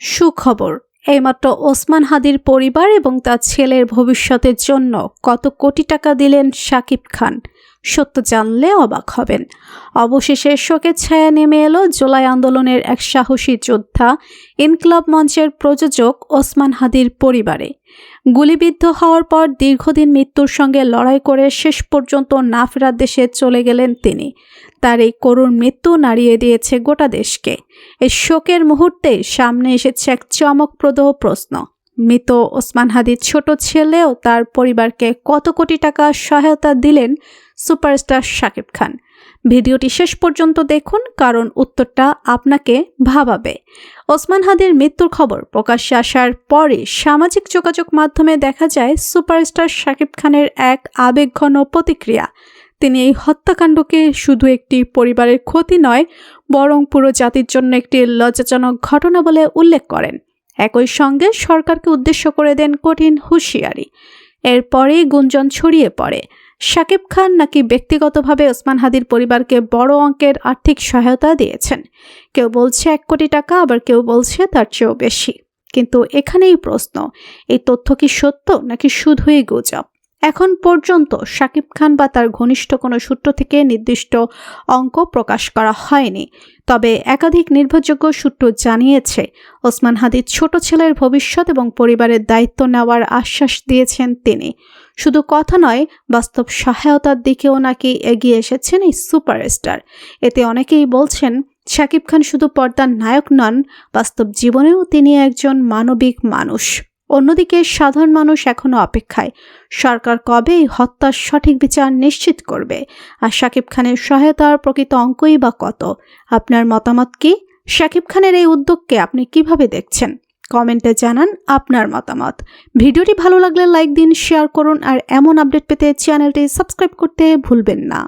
সুখবর। এইমাত্র ওসমান হাদির পরিবার এবং তার ছেলের ভবিষ্যতের জন্য কত কোটি টাকা দিলেন শাকিব খান। সত্য জানলে অবাক হবেন। অবশেষে শোকের ছায়া নেমে এলো জুলাই আন্দোলনের এক সাহসী যোদ্ধা, ইনকলাব মঞ্চের প্রযোজক ওসমান হাদির পরিবারে। গুলিবিদ্ধ হওয়ার পর দীর্ঘদিন মৃত্যুর সঙ্গে লড়াই করে শেষ পর্যন্ত না ফেরার দেশে চলে গেলেন তিনি। তার এই করুণ মৃত্যু নাড়িয়ে দিয়েছে গোটা দেশকে। এই শোকের মুহূর্তে সামনে এসেছে এক চমকপ্রদ প্রশ্ন। মৃত ওসমান হাদির ছোট ছেলেও তার পরিবারকে কত কোটি টাকা সহায়তা দিলেন সুপারস্টার শাকিব খান। ভিডিওটি শেষ পর্যন্ত দেখুন, কারণ উত্তরটা আপনাকে ভাবাবে। ওসমান হাদির মৃত্যুর খবর প্রকাশ্যে আসার পরে সামাজিক যোগাযোগ মাধ্যমে দেখা যায়, সুপারস্টার শাকিব খানের এক আবেগঘন প্রতিক্রিয়া। তিনি এই হত্যাকাণ্ডকে শুধু একটি পরিবারের ক্ষতি নয়, বরং পুরো জাতির জন্য একটি লজ্জাজনক ঘটনা বলে উল্লেখ করেন। একই সঙ্গে সরকারকে উদ্দেশ্য করে দেন কঠিন হুঁশিয়ারি। এরপরেই গুঞ্জন ছড়িয়ে পড়ে। শাকিব খান নাকি ব্যক্তিগতভাবে ওসমান হাদির পরিবারকে বড় অঙ্কের আর্থিক সহায়তা দিয়েছেন? কেউ বলছে এক কোটি টাকা, আবার কেউ বলছে তার চেয়েও বেশি। কিন্তু এখানেই প্রশ্ন, এই তথ্য কি সত্য নাকি শুধুই গুজব? এখন পর্যন্ত শাকিব খান বা তার ঘনিষ্ঠ কোনো সূত্র থেকে নির্দিষ্ট অঙ্ক প্রকাশ করা হয়নি। তবে একাধিক নির্ভরযোগ্য সূত্র জানিয়েছে, ওসমান হাদির ছোট ছেলের ভবিষ্যৎ এবং পরিবারের দায়িত্ব নেওয়ার আশ্বাস দিয়েছেন তিনি। শুধু কথা নয়, বাস্তব সহায়তার দিকেও নাকি এগিয়ে এসেছেন এই সুপারস্টার। এতে অনেকেই বলছেন, শাকিব খান শুধু পর্দার নায়ক নন, বাস্তব জীবনেও তিনি একজন মানবিক মানুষ। অন্যদিকে সাধারণ মানুষ এখনও অপেক্ষায়। সরকার কবে এই হত্যার সঠিক বিচার নিশ্চিত করবে? আর শাকিব খানের সহায়তার প্রকৃত অঙ্কই বা কত? আপনার মতামত কি? শাকিব খানের এই উদ্যোগকে আপনি কীভাবে দেখছেন? কমেন্টে জানান আপনার মতামত। ভিডিওটি ভালো লাগলে লাইক দিন, শেয়ার করুন, আর এমন আপডেট পেতে চ্যানেলটি সাবস্ক্রাইব করতে ভুলবেন না।